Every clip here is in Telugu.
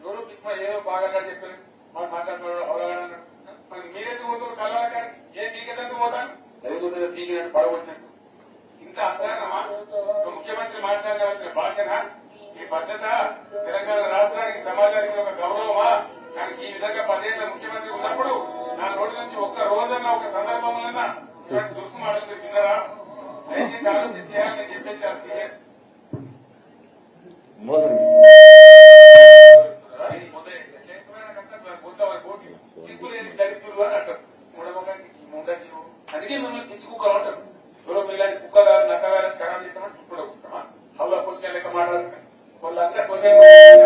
ఎవరో పిచ్చిన ఏదో బాగా చెప్పారు. వాళ్ళు మాట్లాడుతున్నారు అవగాహన మరి మీరెందుకు పోతారు కలవాలి కానీ ఏ మీకెందుకు పోతాను రైతు తీగినట్టు పడగొట్టినట్టు ఇంత అసహనమా? ముఖ్యమంత్రి మాట్లాడాల్సిన భాషనా ఈ పద్ధత తెలంగాణ రాష్ట్రానికి సమాజానికి ఒక గౌరవమా? కానీ ఈ విధంగా పదేళ్ళ ముఖ్యమంత్రి ఉన్నప్పుడు నా నోటి నుంచి ఒక్క రోజన్నా ఒక సందర్భంలోనా దురుసు మాటలు విన్నారా దయచేసి ఆలోచించి చేయాలని చెప్పేసి ఆ సీఎస్ సిగ్గులేని అని అంటారు మూడమ్మగారికి ముందజీవు అందుకే మిమ్మల్ని పిచ్చి అంటారు ఎవరో మీలాంటి కుక్కగారు నక్కగారు స్నానం చేస్తామని ఇప్పుడు వస్తామా? హౌలా క్వశ్చన్ లెక్క మాట్లాడుతున్నారు వాళ్ళంతా క్వశ్చన్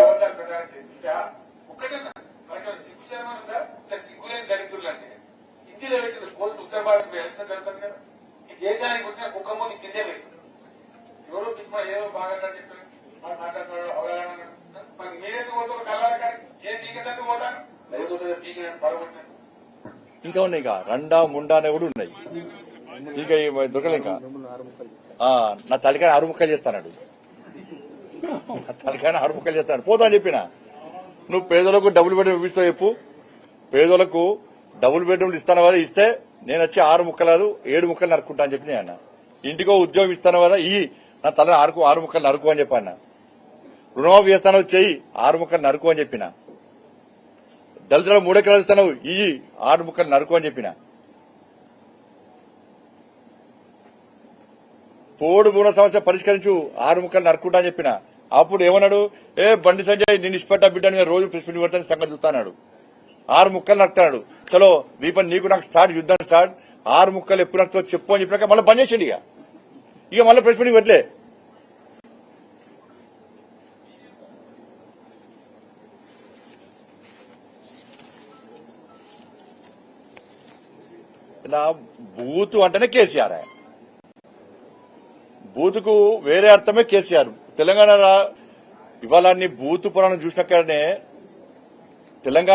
అబద్ధాలు ప్రకారం చేస్తా ఒక్కటే మనకి సిగ్గు శర్మ ఉందా? ఇట్లా సిగ్గులేని దరిద్రులు అంటే. హిందీలో పెట్టింది పోస్ట్ ఉత్తర భారత్ ఎలక్షన్ జరుగుతుంది కదా. ఈ దేశానికి వచ్చిన కుక్క మోది కిందే పెట్టింది ఎవరో పిచ్చిన ఏదో బాగా చెప్పారు. వాళ్ళు అవగాహన మరి మీరెందుకు పోతున్నారు కలవాలి కానీ ఏ మీకెందుకు పోతాను? రైతు పీకినట్టు పడగొట్టినట్టు ఇంకా ఉన్నాయి ఇంకా. రండా ముండా అనేవి కూడా ఉన్నాయి. ఇంకా దొరకలే ఇంకా. నా తలకాయ ఆరు ముక్కలు చేస్తాడు. నా తలకాయ ఆరు ముక్కలు చేస్తాడు. పోతా అని చెప్పిన. నువ్వు పేదలకు డబుల్ బెడ్రూమ్ ఇప్పిస్తావు చెప్పు. పేదలకు డబుల్ బెడ్రూమ్లు ఇస్తాను కదా ఇస్తే నేను వచ్చి ఆరు ముక్కలు ఏడు ముక్కలు నరుక్కుంటా అని చెప్పి నేను అన్న. ఇంటికో ఉద్యోగం ఇస్తాను కదా ఈ నా తల ఆరుకు ఆరు ముక్కలు నరుకు అని చెప్పాను రుణమాఫీ చేస్తాను చెయ్యి ఆరు ముక్కలు నరుకు అని చెప్పిన. దళితుల మూడెకరాలు ఇస్తాను ఈ ఆరు ముక్కలు నరుకు అని చెప్పిన. పోడు మూడో సమస్య పరిష్కరించు ఆరు ముక్కలు నరుకుంటా అని చెప్పిన. అప్పుడు ఏమన్నాడు? ఏ బండి సంజయ్ నేను ఇష్టపడ్డ బిడ్డని రోజు ప్రెస్ మీట్ పెడతాను సంగతి చూస్తాడు ఆరు ముక్కలు నరుకుతాడు. చలో దీపం నీకు నాకు స్టార్ట్ యుద్ధం స్టార్ట్. ఆరు ముక్కలు ఎప్పుడు నరుకుతో చెప్పు అని చెప్పినాక మళ్ళీ బంద్ చేసిండు ఇక. ఇక మళ్ళీ ప్రెస్ మీట్ పెట్టలే. ఇలా బూతు అంటేనే కేసీఆర్ ఆయన. బూతుకు వేరే అర్థమే కేసీఆర్. తెలంగాణ ఇవాళ అన్ని బూతు పురాణం చూసినక్కడనే తెలంగాణ